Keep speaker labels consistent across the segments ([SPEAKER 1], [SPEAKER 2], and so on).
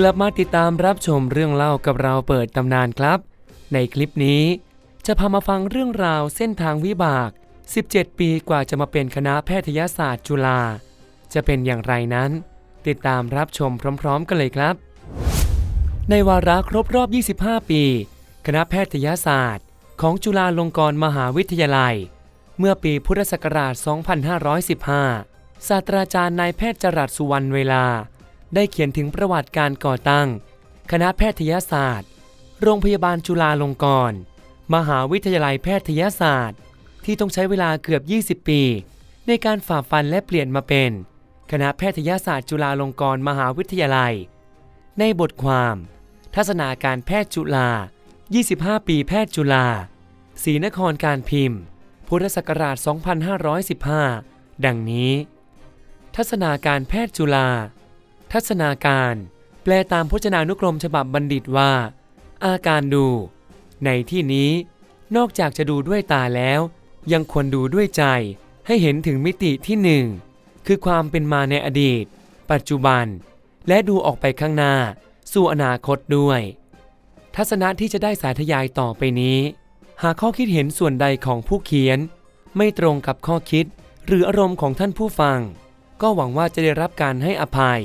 [SPEAKER 1] กลับมาติดตามรับชมเรื่องเล่ากับเราเปิดตำนานครับ ในคลิปนี้จะพามาฟังเรื่องราวเส้นทางวิบาก 17 ปีกว่าจะมาเป็นคณะแพทยศาสตร์จุฬา จะเป็นอย่างไรนั้น ติดตามรับชมพร้อม ๆ กันเลยครับ ในวาระครบรอบ 25 ปี คณะแพทยศาสตร์ ของจุฬาลงกรณ์มหาวิทยาลัย เมื่อปีพุทธศักราช 2515 ศาสตราจารย์นายแพทย์จรัสสุวรรณเวลา ได้เขียนถึงประวัติการก่อตั้ง คณะแพทยศาสตร์ โรงพยาบาลจุฬาลงกรณ์ มหาวิทยาลัยแพทยศาสตร์ ที่ต้องใช้เวลาเกือบ 20 ปี ในการฝ่าฟันและเปลี่ยนมาเป็น คณะแพทยศาสตร์จุฬาลงกรณ์มหาวิทยาลัย ในบทความ ทัศนาการแพทย์จุฬา 25 ปีแพทย์จุฬาศรีนครการพิมพ์ พุทธศักราช 2515 ดังนี้ ทัศนาการแพทย์จุฬา ทัศนาการ แปลตามพจนานุกรมฉบับบัณฑิตว่า อาการดู ในที่นี้ นอกจากจะดูด้วยตาแล้ว ยังควรดูด้วยใจ ให้เห็นถึงมิติที่หนึ่งคือความเป็นมาในอดีต ปัจจุบัน และดูออกไปข้างหน้า สู่อนาคตด้วย ทัศนะที่จะได้สาธยายต่อไปนี้ หากข้อคิดเห็นส่วนใดของผู้เขียน ไม่ตรงกับข้อคิดหรืออารมณ์ของท่านผู้ฟัง ก็หวังว่าจะได้รับการให้อภัย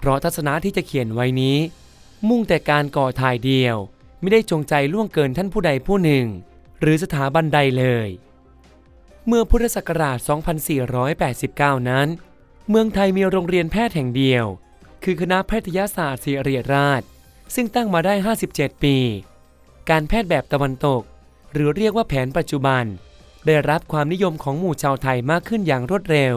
[SPEAKER 1] เพราะทัศนะที่จะเขียนไว้นี้ มุ่งแต่การก่อถ่ายเดียว ไม่ได้จงใจล่วงเกินท่านผู้ใดผู้หนึ่ง หรือสถาบันใดเลย เมื่อพุทธศักราช 2489 นั้น เมืองไทยมีโรงเรียนแพทย์แห่งเดียว คือคณะแพทยศาสตร์ศิริราช ซึ่งตั้งมาได้ 57 ปี การแพทย์แบบตะวันตก หรือเรียกว่าแผนปัจจุบัน ได้รับความนิยมของหมู่ชาวไทยมากขึ้นอย่างรวดเร็ว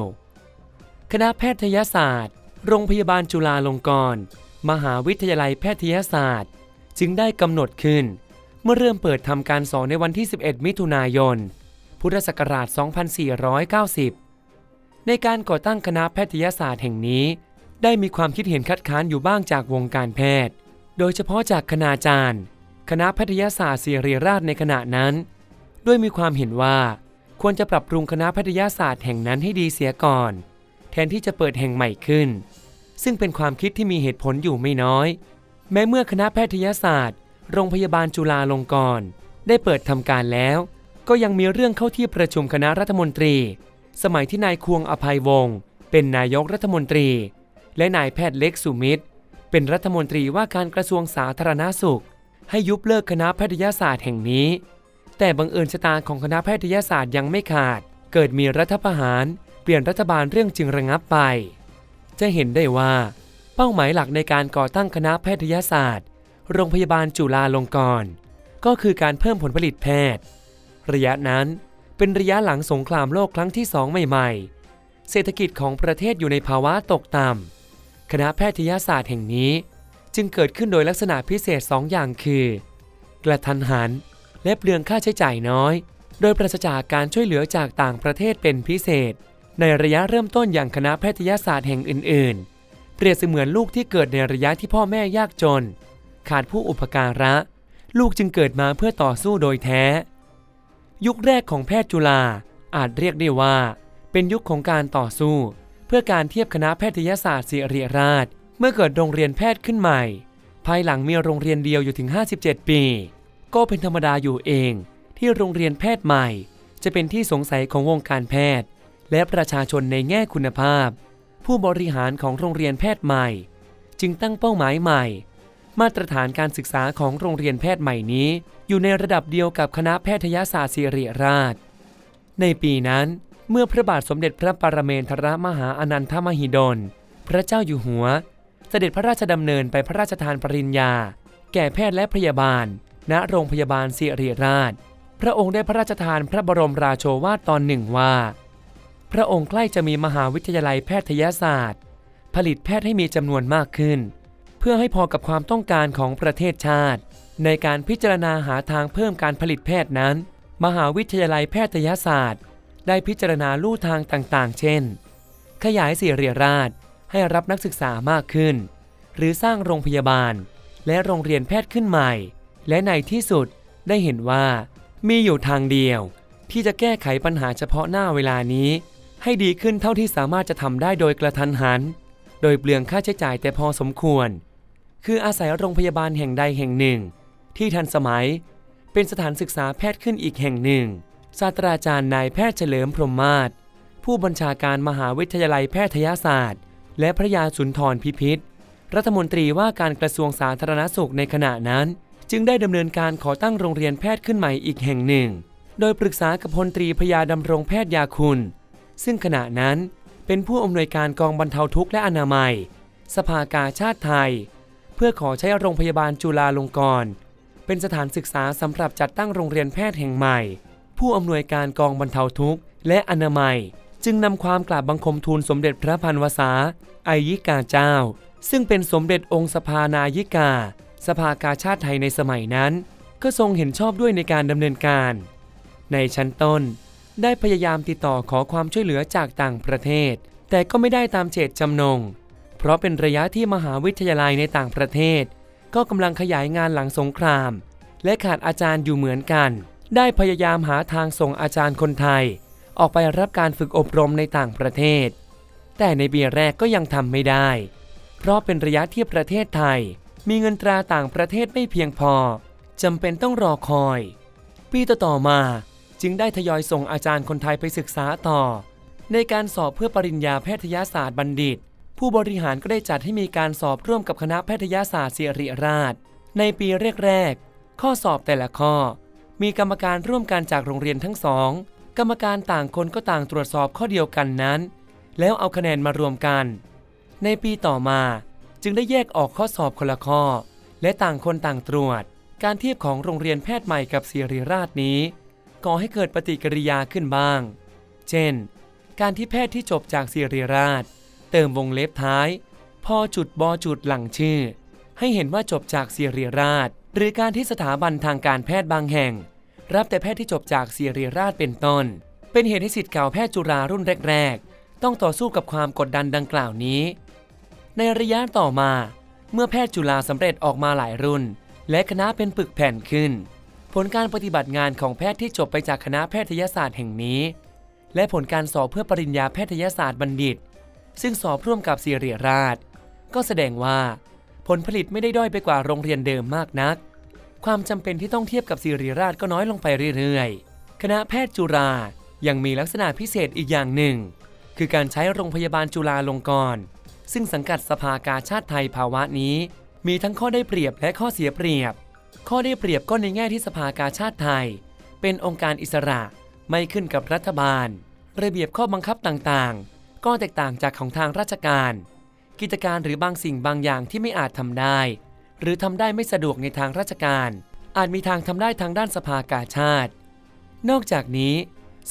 [SPEAKER 1] คณะแพทยศาสตร์ โรงพยาบาลจุฬาลงกรณ์มหาวิทยาลัยแพทยศาสตร์ จึงได้กำหนดขึ้น เมื่อเริ่มเปิดทำการสอนในวันที่ 11 มิถุนายน พุทธศักราช 2490 ในการก่อตั้งคณะแพทยศาสตร์แห่งนี้ ได้มีความคิดเห็นคัดค้านอยู่บ้างจากวงการแพทย์ โดยเฉพาะจากคณาจารย์ คณะแพทยศาสตร์ศิริราชในขณะนั้น ด้วยมีความเห็นว่าควรจะปรับปรุงคณะแพทยศาสตร์แห่งนั้นให้ดีเสียก่อน แทนที่จะเปิดแห่งใหม่ขึ้น ซึ่งเป็นความคิดที่มีเหตุผลอยู่ไม่น้อย แม้เมื่อคณะแพทยศาสตร์ โรงพยาบาลจุฬาลงกรณ์ได้เปิดทำการแล้ว ก็ยังมีเรื่องเข้าที่ประชุมคณะรัฐมนตรี สมัยที่นายควงอภัยวงศ์เป็นนายกรัฐมนตรี และนายแพทย์เล็กสุมิตร เป็นรัฐมนตรีว่าการกระทรวงสาธารณาสุข ให้ยุบเลิกคณะแพทยศาสตร์แห่งนี้ แต่บังเอิญชะตาของคณะแพทยศาสตร์ยังไม่ขาด เกิดมีรัฐประหาร เปลี่ยนรัฐบาลเรื่องจึงระงับไป จะเห็นได้ว่าเป้าหมายหลักในการก่อตั้งคณะแพทยศาสตร์ โรงพยาบาลจุฬาลงกรณ์ก็คือการเพิ่มผลผลิตแพทย์ ระยะนั้นเป็นระยะหลังสงครามโลกครั้งที่สองใหม่ ๆ เศรษฐกิจของประเทศอยู่ในภาวะตกต่ำคณะแพทยศาสตร์แห่งนี้จึงเกิดขึ้นโดยลักษณะพิเศษสองอย่างคือ กระทันหัน และเปลืองค่าใช้จ่ายน้อย โดยปราศจากการช่วยเหลือจากต่างประเทศเป็นพิเศษ ในระยะเริ่มต้นอย่างคณะแพทยศาสตร์แห่งอื่น ๆ เปรียบเสมือนลูกที่เกิดในระยะที่พ่อแม่ยากจน ขาดผู้อุปการะ ลูกจึงเกิดมาเพื่อต่อสู้โดยแท้ ยุคแรกของแพทย์จุฬาอาจเรียกได้ว่า เป็นยุคของการต่อสู้ เพื่อการเทียบคณะแพทยศาสตร์ศิริราช เมื่อเกิดโรงเรียนแพทย์ขึ้นใหม่ ภายหลังมีโรงเรียนเดียวอยู่ถึง 57 ปี ก็เป็นธรรมดาอยู่เอง ที่โรงเรียนแพทย์ใหม่ จะเป็นที่สงสัยของวงการแพทย์ และประชาชนในแง่คุณภาพ ผู้บริหารของโรงเรียนแพทย์ใหม่ จึงตั้งเป้าหมายใหม่ มาตรฐานการศึกษาของโรงเรียนแพทย์ใหม่นี้ อยู่ในระดับเดียวกับคณะแพทยศาสตร์ศิริราช ในปีนั้น เมื่อพระบาทสมเด็จพระปรเมนทรมหาอนันทมหิดล พระเจ้าอยู่หัว เสด็จพระราชดำเนินไปพระราชทานปริญญา แก่แพทย์และพยาบาล ณโรงพยาบาลศิริราช พระองค์ได้พระราชทานพระบรมราโชวาทตอนหนึ่งว่า พระองค์ใกล้จะมีมหาวิทยาลัยแพทยศาสตร์ ผลิตแพทย์ให้มีจำนวนมากขึ้น เพื่อให้พอกับความต้องการของประเทศชาติ ในการพิจารณาหาทางเพิ่มการผลิตแพทย์นั้น มหาวิทยาลัยแพทยศาสตร์ ได้พิจารณาลู่ทางต่างๆ เช่น ขยายศิริราชให้รับนักศึกษามากขึ้น หรือสร้างโรงพยาบาล และโรงเรียนแพทย์ขึ้นใหม่ และในที่สุดได้เห็นว่า มีอยู่ทางเดียว ที่จะแก้ไขปัญหาเฉพาะหน้าเวลานี้ ให้ดีขึ้นเท่าที่สามารถจะทำได้โดยกระทันหัน โดยเปลืองค่าใช้จ่ายแต่พอสมควร คืออาศัยโรงพยาบาลแห่งใดแห่งหนึ่ง ที่ทันสมัย เป็นสถานศึกษาแพทย์ขึ้นอีกแห่งหนึ่ง ศาสตราจารย์นายแพทย์เฉลิมพรหมมาศผู้บัญชาการมหาวิทยาลัยแพทยศาสตร์ และพระยาสุนทรพิพิธรัฐมนตรีว่าการกระทรวงสาธารณสุขในขณะนั้น จึงได้ดำเนินการขอตั้งโรงเรียนแพทย์ขึ้นใหม่อีกแห่งหนึ่ง โดยปรึกษากับพลตรีพยาดำรงแพทย์ยาคุณ ซึ่งขณะนั้นเป็นผู้อำนวยการกองบรรเทาทุกข์และอนามัย สภากาชาติไทย เพื่อขอใช้โรงพยาบาลจุฬาลงกรณ์เป็นสถานศึกษาสำหรับจัดตั้งโรงเรียนแพทย์แห่งใหม่ ผู้อำนวยการกองบรรเทาทุกข์และอนามัย จึงนำความกราบบังคมทูลสมเด็จพระพันวษาไอยิกาเจ้า ซึ่งเป็นสมเด็จองค์สภานายิกา สภากาชาติไทยในสมัยนั้น ก็ทรงเห็นชอบด้วยในการดำเนินการ ในชั้นต้น ได้พยายามติดต่อขอความช่วยเหลือจากต่างประเทศ แต่ก็ไม่ได้ตามเจตจำนง เพราะเป็นระยะที่มหาวิทยาลัยในต่างประเทศ ก็กำลังขยายงานหลังสงคราม และขาดอาจารย์อยู่เหมือนกัน ได้พยายามหาทางส่งอาจารย์คนไทย ออกไปรับการฝึกอบรมในต่างประเทศ แต่ในปีแรกก็ยังทำไม่ได้ เพราะเป็นระยะที่ประเทศไทย มีเงินตราต่างประเทศไม่เพียงพอจำเป็นต้องรอคอย ปีต่อๆมา จึงได้ทยอยส่งอาจารย์คนไทยไปศึกษาต่อ ในการสอบเพื่อปริญญาแพทยศาสตร์บัณฑิต ผู้บริหารก็ได้จัดให้มีการสอบร่วมกับคณะแพทยศาสตร์ศิริราช ในปีแรกๆข้อสอบแต่ละข้อ มีกรรมการร่วมกันจากโรงเรียนทั้งสอง กรรมการต่างคนก็ต่างตรวจสอบข้อเดียวกันนั้น แล้วเอาคะแนนมารวมกัน ในปีต่อมาจึงได้แยกออกข้อสอบคนละข้อ และต่างคนต่างตรวจ การเทียบของโรงเรียนแพทย์ใหม่กับศิริราชนี้ ก่อให้เกิดปฏิกิริยาขึ้นบ้าง เช่น การที่แพทย์ที่จบจากศิริราช เติมวงเล็บท้าย พอจุดบอจุดหลังชื่อ ให้เห็นว่าจบจากศิริราช หรือการที่สถาบันทางการแพทย์บางแห่ง รับแต่แพทย์ที่จบจากศิริราชเป็นต้น เป็นเหตุให้สิทธิ์เก่าแพทย์จุฬารุ่นแรก ๆ ต้องต่อสู้กับความกดดันดังกล่าวนี้ ในระยะต่อมา เมื่อแพทย์จุฬาสำเร็จออกมาหลายรุ่น และคณะเป็นปึกแผ่นขึ้น ผลการปฏิบัติงานของแพทย์ที่จบไปจากคณะแพทยศาสตร์แห่งนี้ และผลการสอบเพื่อปริญญาแพทยศาสตร์บัณฑิต ซึ่งสอบร่วมกับศิริราช ก็แสดงว่า ผลผลิตไม่ได้ด้อยไปกว่าโรงเรียนเดิมมากนัก ความจำเป็นที่ต้องเทียบกับศิริราชก็น้อยลงไปเรื่อยๆ คณะแพทย์จุฬายังมีลักษณะพิเศษอีกอย่างหนึ่ง คือการใช้โรงพยาบาลจุฬาลงกรณ์ซึ่งสังกัดสภากาชาติไทยภาวะนี้ มีทั้งข้อได้เปรียบและข้อเสียเปรียบ ข้อได้เปรียบก็ในแง่ที่สภากาชาติไทย เป็นองค์การอิสระไม่ขึ้นกับรัฐบาล ระเบียบข้อบังคับต่างๆ ก็แตกต่างจากของทางราชการ กิจการหรือบางสิ่งบางอย่างที่ไม่อาจทำได้ หรือทำได้ไม่สะดวกในทางราชการ อาจมีทางทำได้ทางด้านสภากาชาติ นอกจากนี้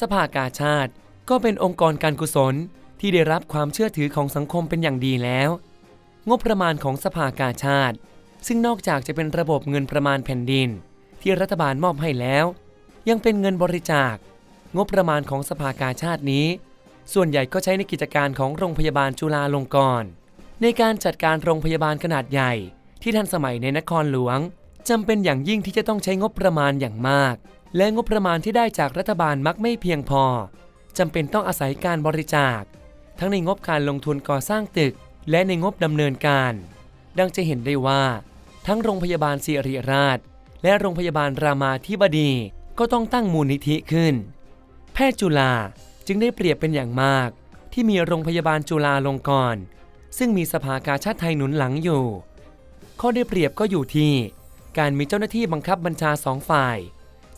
[SPEAKER 1] สภากาชาติก็เป็นองค์กรการกุศลที่ได้รับความเชื่อถือของสังคมเป็นอย่างดีแล้ว งบประมาณของสภากาชาติ ซึ่งนอกจากจะเป็นระบบเงินประมาณแผ่นดิน ที่รัฐบาลมอบให้แล้ว ยังเป็นเงินบริจาค งบประมาณของสภากาชาตินี้ ส่วนใหญ่ก็ใช้ในกิจการของโรงพยาบาลจุฬาลงกรณ์ในการจัดการโรงพยาบาลขนาดใหญ่ ที่ทันสมัยในนครหลวงจำเป็นอย่างยิ่งที่จะต้องใช้งบประมาณอย่างมาก และงบประมาณที่ได้จากรัฐบาลมักไม่เพียงพอจำเป็นต้องอาศัยการบริจาค ทั้งในงบการลงทุนก่อสร้างตึก และในงบดำเนินการ ดังจะเห็นได้ว่า ทั้งโรงพยาบาลศิริราช และโรงพยาบาลรามาธิบดีก็ต้องตั้งมูลนิธิขึ้น แพทย์จุฬาจึงได้เปรียบเป็นอย่างมาก ที่มีโรงพยาบาลจุฬาลงกรณ์ซึ่งมีสภากาชาติไทยหนุนหลังอยู่ ข้อได้เปรียบก็อยู่ที่ การมีเจ้าหน้าที่บังคับบัญชาสองฝ่าย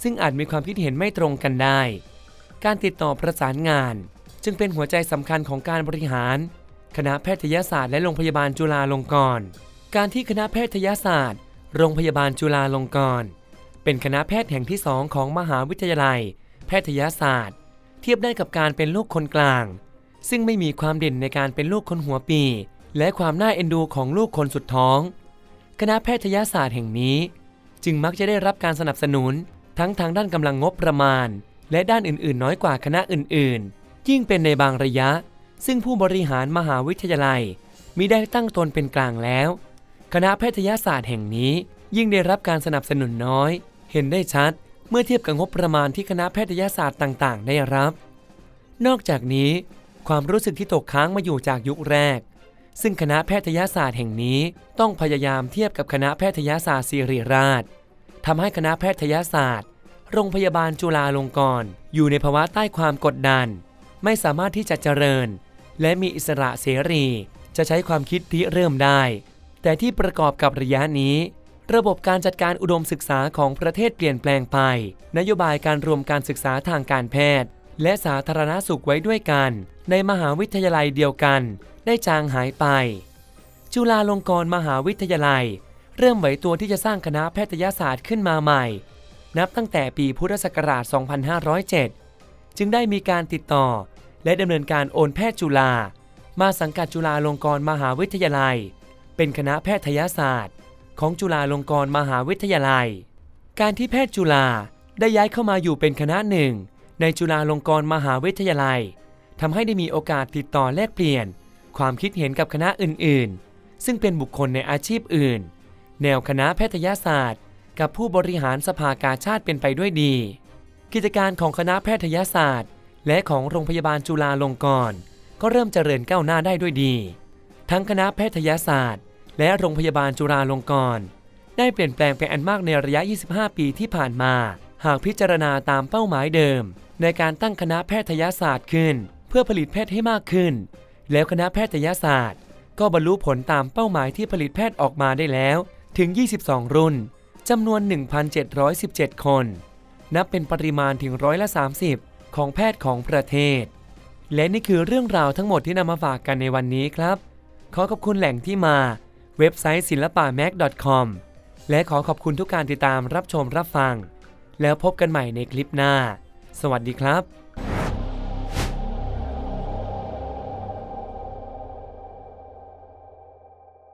[SPEAKER 1] ซึ่งอาจมีความคิดเห็นไม่ตรงกันได้ การติดต่อประสานงาน จึงเป็นหัวใจสำคัญของการบริหาร คณะแพทยศาสตร์และโรงพยาบาลจุฬาลงกรณ์ การที่คณะแพทยศาสตร์ โรงพยาบาลจุฬาลงกรณ์เป็นคณะแพทย์แห่งที่สองของมหาวิทยาลัย แพทยศาสตร์ เทียบได้กับการเป็นลูกคนกลาง ซึ่งไม่มีความเด่นในการเป็นลูกคนหัวปี และความน่าเอ็นดูของลูกคนสุดท้อง คณะแพทยศาสตร์แห่งนี้ จึงมักจะได้รับการสนับสนุน ทั้งทางด้านกำลังงบประมาณ และด้านอื่น ๆ น้อยกว่าคณะอื่น ๆ ยิ่งเป็นในบางระยะ ซึ่งผู้บริหารมหาวิทยาลัยมิได้ตั้งตนเป็นกลางแล้ว คณะแพทยศาสตร์แห่งนี้ ยิ่งได้รับการสนับสนุนน้อย เห็นได้ชัดเมื่อเทียบกับงบประมาณที่คณะแพทยศาสตร์ต่าง ๆ ได้รับ นอกจากนี้ ความรู้สึกที่ตกค้างมาอยู่จากยุคแรก ซึ่งคณะแพทยศาสตร์แห่งนี้ต้องพยายามเทียบกับคณะแพทยศาสตร์ศิริราชทำให้คณะแพทยศาสตร์ โรงพยาบาลจุฬาลงกรณ์อยู่ในภาวะใต้ความกดดัน ไม่สามารถที่จะเจริญ และมีอิสระเสรี จะใช้ความคิดที่เริ่มได้ แต่ที่ประกอบกับระยะนี้ ระบบการจัดการอุดมศึกษาของประเทศเปลี่ยนแปลงไป นโยบายการรวมการศึกษาทางการแพทย์ และสาธารณสุขไว้ด้วยกัน ในมหาวิทยาลัยเดียวกัน ได้จางหายไป จุฬาลงกรณ์มหาวิทยาลัย เริ่มไหวตัวที่จะสร้างคณะแพทยศาสตร์ขึ้นมาใหม่ นับตั้งแต่ปีพุทธศักราช 2507 จึงได้มีการติดต่อ และดำเนินการโอนแพทย์จุฬามาสังกัดจุฬาลงกรณ์มหาวิทยาลัย เป็นคณะแพทยศาสตร์ ของจุฬาลงกรณ์มหาวิทยาลัย การที่แพทย์จุฬาได้ย้ายเข้ามาอยู่เป็นคณะหนึ่ง ในจุฬาลงกรณ์มหาวิทยาลัยทำให้ได้มีโอกาสติดต่อแลกเปลี่ยน ความคิดเห็นกับคณะอื่นๆ ซึ่งเป็นบุคคลในอาชีพอื่น แนวคณะแพทยศาสตร์ กับผู้บริหารสภากาชาติเป็นไปด้วยดี กิจการของคณะแพทยศาสตร์ และของโรงพยาบาลจุฬาลงกรณ์ก็เริ่มเจริญก้าวหน้าได้ด้วยดี ทั้งคณะแพทยศาสตร์ และโรงพยาบาลจุฬาลงกรณ์ได้เปลี่ยนแปลงไปอันมากในระยะ 25 ปีที่ผ่านมา หากพิจารณาตามเป้าหมายเดิม ในการตั้งคณะแพทยศาสตร์ขึ้น เพื่อผลิตแพทย์ให้มากขึ้น แล้วคณะแพทยศาสตร์ ก็บรรลุผลตามเป้าหมายที่ผลิตแพทย์ออกมาได้แล้วถึง 22 รุ่นจำนวน 1,717 คน นับเป็นปริมาณถึงร้อยละ 30 ของแพทย์ของประเทศ และนี่คือเรื่องราวทั้งหมดที่นำมาฝากกันในวันนี้ครับ ขอขอบคุณแหล่งที่มา เว็บไซต์ศิลปะ mac.com และขอขอบคุณทุกการติดตามรับชมรับฟัง แล้วพบกันใหม่ในคลิปหน้า สวัสดีครับ